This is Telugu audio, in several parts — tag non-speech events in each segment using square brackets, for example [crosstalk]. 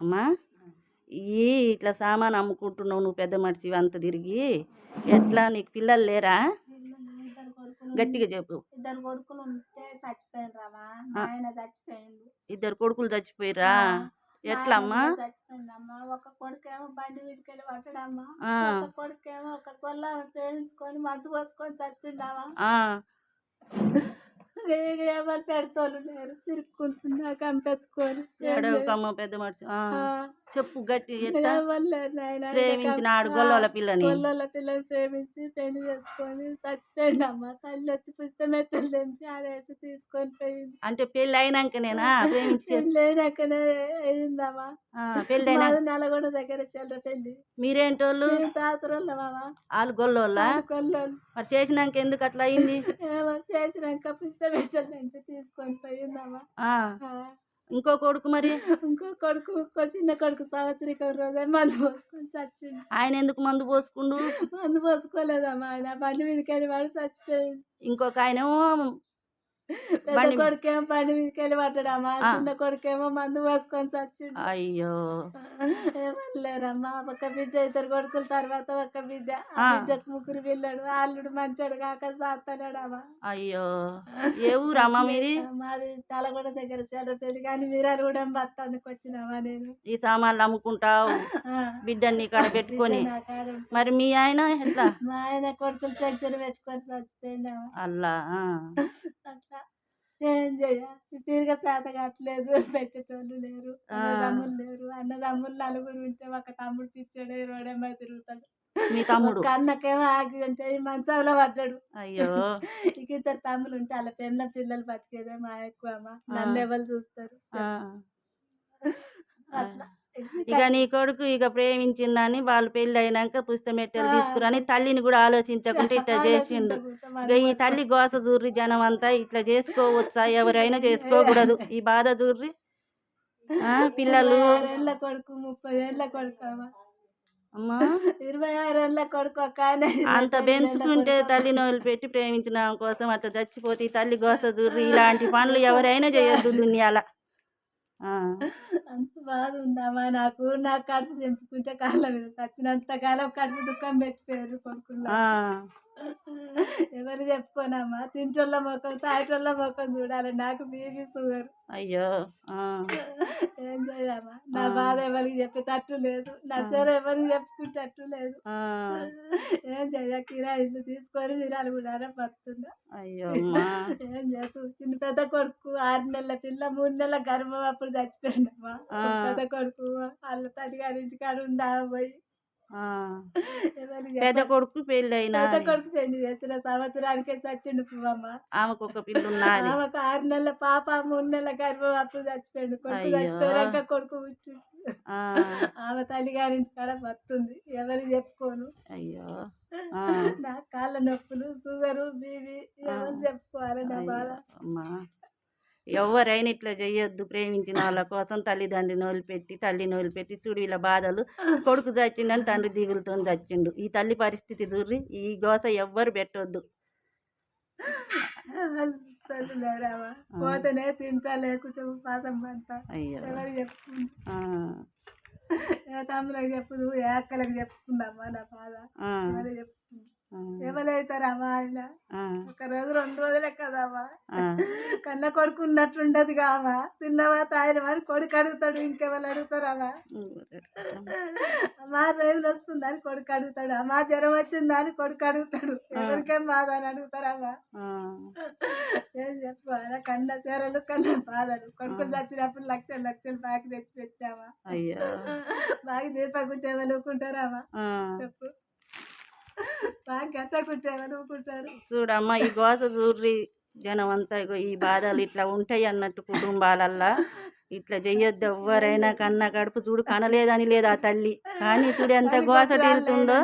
అమ్మా ఈ ఇట్లా సామాన్ అమ్ముకుంటున్నావు నువ్వు పెద్ద మనిషి అంత తిరిగి. ఎట్లా? నీకు పిల్లలు లేరా? గట్టిగా చెప్పు. ఇద్దరు కొడుకులు ఉంటే ఆయన చచ్చిపోయిండు. ఇద్దరు కొడుకులు చచ్చిపోయిరా ఎట్లా అమ్మా? ఒక కొడుకేమో బండి మీదకి వెళ్ళి పట్టడమ్మా. ఒక కొడుకేమో ఒక కొల్ల ప్రేమించుకొని మందు పోసుకొని చచ్చిండామా ఆ, ఎవరు పెడతాను లేరు తిరుక్కుంటున్నా కంపెత్తుకొని పెద్ద మనిషి. చెప్పు గట్టి ఎట్లా ఎవరు లేరు నాయన ప్రేమించిన ఆడు గొల్లల పిల్లని. గొల్లల పిల్లని ప్రేమించి పెళ్ళి చేసుకొని చచ్చిపోయిందమ్మా తల్లి వచ్చి పుస్తకం మెట్టలు తెంపి ఆడేసి తీసుకొని పోయింది. అంటే పెళ్ళి అయినాకనేనా? ప్రేమించి చేసు లేనాకనే అయిందమ్మా ఆ, పెళ్ళి అయినా మాది నల్గొండ దగ్గర చెల్ల పెళ్ళి. మీరేంటోళ్ళు? తాతరోళ్ళ మామ వాళ్ళు గొల్లోళ్ళ? కొల్లోళ్ళు మరి చేసినాక ఎందుకు అట్లా అయింది? చేసినాక పుస్తకం మెట్టలు తెంపి తీసుకొని పోయిందమ్మా. ఇంకో కొడుకు మరి? ఇంకో కొడుకు చిన్న కొడుకు సంవత్సరికం రోజే మందు పోసుకొని చచ్చిండు. ఆయన ఎందుకు మందు పోసుకుండు? మందు పోసుకోలేదమ్మా ఆయన బండి మీదకి వెళ్ళి వాడు చచ్చిపోయిండు. ఇంకొక ఆయనేమో పెద్ద కొడుకేమో బండి మీదకి వెళ్ళి పడ్డాడమ్మా ఆ. చిన్న కొడుకేమో మందు పోసుకొని చచ్చిండు. అయ్యో. ఏమనలేరమ్మా ఒక బిడ్డ ఇద్దరు కొడుకుల తర్వాత ఒక బిడ్డ. ఆ. బిడ్డకు ముగ్గురు పిల్లడు. అల్లుడు మంచోడు కాక సాత్తలేడమ్మా. అయ్యో. [laughs] ఏ ఊరమ్మా మీది? మాది తలగొండ దగ్గర చెర్రపల్లి కానీ మీరారు కూడా బత్తానికి వచ్చినామా నేను. ఈ సామాన్లు అమ్ముకుంటావు. బిడ్డని ఇక్కడ పెట్టుకొని. మరి మీ ఆయన ఎట్లా? మా ఆయన కొడుకులు సెంచరీ పెట్టుకొని చచ్చిపోయిండమ్మా అల్లా. అట్లా ఏం చెయ్య? తిరిగి చేత కట్టలేదు పెట్టేటోళ్ళు లేరు. అన్నదమ్ములు లేరు. అన్నదమ్ములు నలుగురు ఉంటే ఒక తమ్ముడు పిచ్చాడు రోడేమో తిరుగుతాడు. మీ తమ్ముడు? అన్నకేమో అంటే ఈ మంచంలో పడ్డాడు. అయ్యో. [laughs] ఇక ఇద్దరు తమ్ములు ఉంటే వాళ్ళ పెన్న పిల్లలు బతికేదే మా ఎక్కువ నన్ను ఎవరు చూస్తారు. అట్లా. ఇక నీ కొడుకు ఇక ప్రేమించిందని వాళ్ళు పెళ్ళి అయినాక పుస్తమెట్టెలు తీసుకురని తల్లిని కూడా ఆలోచించకుండా ఇట్లా [laughs] చేసిండు. ఇక ఈ తల్లి గోస చూర్రి జనం అంతా ఇట్లా చేసుకోవచ్చా? ఎవరైనా చేసుకోకూడదు. [laughs] ఈ బాధ చూర్రి [laughs] పిల్లలు కొడుకు ముప్పై ఏళ్ళ కొడుకు అంత పెంచుకుంటే తల్లిని వదిలిపెట్టి ప్రేమించిన ఆమె కోసం అట్లా చచ్చిపోతే ఈ తల్లి గోస చూర్రి ఇలాంటి పనులు ఎవరైనా చేయొద్దు దునియాల. అంత బాధ ఉందమ్మా నాకు. నా కడుపు చెంపుకుంటే కాళ్ళ మీద చచ్చినంత కాలం కడుపు దుఃఖం పెట్టిపోయారు కొడుకుల్లో. ఆ, ఎవరు చెప్పుకోనమ్మా? తింటోళ్ళ ముఖం తాటోళ్ళ ముఖం చూడాలి. నాకు బీబీ షుగర్. అయ్యో. ఏం చేయమ్మా నా బాధ ఎవరికి చెప్పేటట్టు లేదు. నా సరే ఎవరికి చెప్పుకుంటట్టు లేదు. ఏం చెయ్య కిరాయిలు తీసుకొని విరాలు కూడా బతున్నా అయ్యో [laughs] అమ్మా. చిన్న పెద్ద కొడుకు ఆరు నెలల పిల్ల మూడు నెలల గర్భం అప్పుడు చచ్చిపోయిందమ్మా. పెద్ద కొడుకు వాళ్ళ తల్లి గారి ఇంటికాడ ఉందా పోయి. పెద్ద కొడుకు పెళ్ళి పెద్ద కొడుకు పెళ్ళి చేసిన సంవత్సరానికే చచ్చిండు పువ్వమ్మ. ఆమెకు ఒక పిల్ల ఉన్నది ఆమెకు ఆరు నెలల పాప మూడు నెలల గర్భం అప్పుడు చచ్చిపోయిండు. కొడుకు. చచ్చిపోయాక కొడుకు పుట్టిండు. ఆమె తల్లి గారి ఇంటికాడ బతుంది ఎవరికి చెప్పుకోను. అయ్యో. ఆ, నా కాళ్ళ నొప్పులు షుగరు బీబీ ఎవరు చెప్పుకోవాలి నా బాధ. అమ్మా. ఎవరైనా ఇట్లా చెయ్యొద్దు ప్రేమించిన వాళ్ళ కోసం తల్లిదండ్రిని వదిలిపెట్టి తల్లిని వదిలిపెట్టి చూడు వీళ్ళ బాధలు. కొడుకు చచ్చిండని తండ్రి దిగులుతో చచ్చిండు. ఈ తల్లి పరిస్థితి చూర్రి ఈ గోస ఎవ్వరు పెట్టొద్దు. పోతేనే తింటా లేకుంటే పాతం ఎవరు ఆ, ఏ తమ్ములకు చెప్పుదు ఏ అక్కలకు చెప్పుకుందమ్మా నా బాధ. ఎవరు చెప్పుకుంది ఎవరైతారమ్మా ఆయన? ఒక రోజు రెండు రోజులే కదమ్మా. కన్న కొడుకు ఉన్నట్లుండదు కావా తిన్నవా తాయినవా అని కొడుకు అడుగుతాడు ఇంకెవరు అడుగుతారమ్మా మా రేవులు వస్తుందని కొడుకు అడుగుతాడు. అమ్మా జ్వరం వచ్చిందా అని కొడుకు అడుగుతాడు. ఎవరికేం బాధ అని అడుగుతారమ్మా ఏం చెప్పాలా కన్న చీరలు కన్న బాధలు. కొడుకులు చచ్చినప్పుడు లక్షలు లక్షలు బాకి తెచ్చి పెట్టామా బాగా దీపకుంటే ఆ. చెప్పు. బాగా గట్టకుంటే ఊకుంటారు చూడమ్మా ఈ గోస చూడ్రి. జనం అంతా ఈ బాధలు ఇట్లా ఉంటాయి అన్నట్టు కుటుంబాలల్లా. ఇట్లా చెయ్యొద్దు ఎవ్వరైనా కన్న కడుపు చూడు కనలేదని లేదు ఆ తల్లి. కానీ చూడు ఎంత గోస తీరుతుందో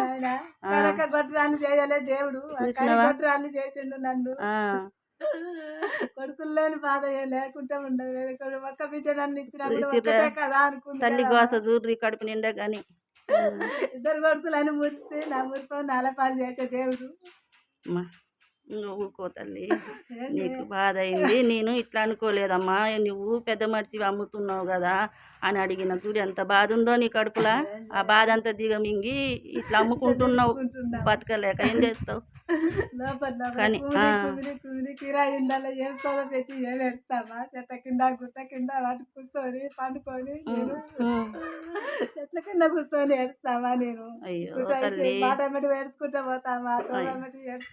దేవుడు. బాధ లేకుండా ఉండదు. ఇక్కడ ఒక్క బిడ్డ నన్ను ఇచ్చినప్పుడు కదా తల్లి. గోస చూడ్రి కడుపు నిండా కానీ ఇద్దరు కొడుకులని మురిస్తే నా మురిపం నలపాలు చేసే దేవుడు. నువ్వు తల్లి? నీకు బాధ అయింది నేను ఇట్లా అనుకోలేదమ్మా. నువ్వు పెద్ద మనిషి అమ్ముతున్నావు కదా అని అడిగిన. చూడు ఎంత బాధ ఉందో నీ కడుపులా. ఆ బాధ అంతా దిగమింగి ఇట్లా అమ్ముకుంటున్నావు. అమ్ముకుంటున్నా. బతకలేక ఏం చేస్తావు? కానీ, కిరాయి ఉండాలి. పెట్టి ఏం చెట్ల కింద గుట్ట కింద వాటి కూర్చొని పండుకొని. చెట్ల కింద కూర్చొని ఏడుస్తామా నేను? అయ్యో ఏడ్చుకుంటా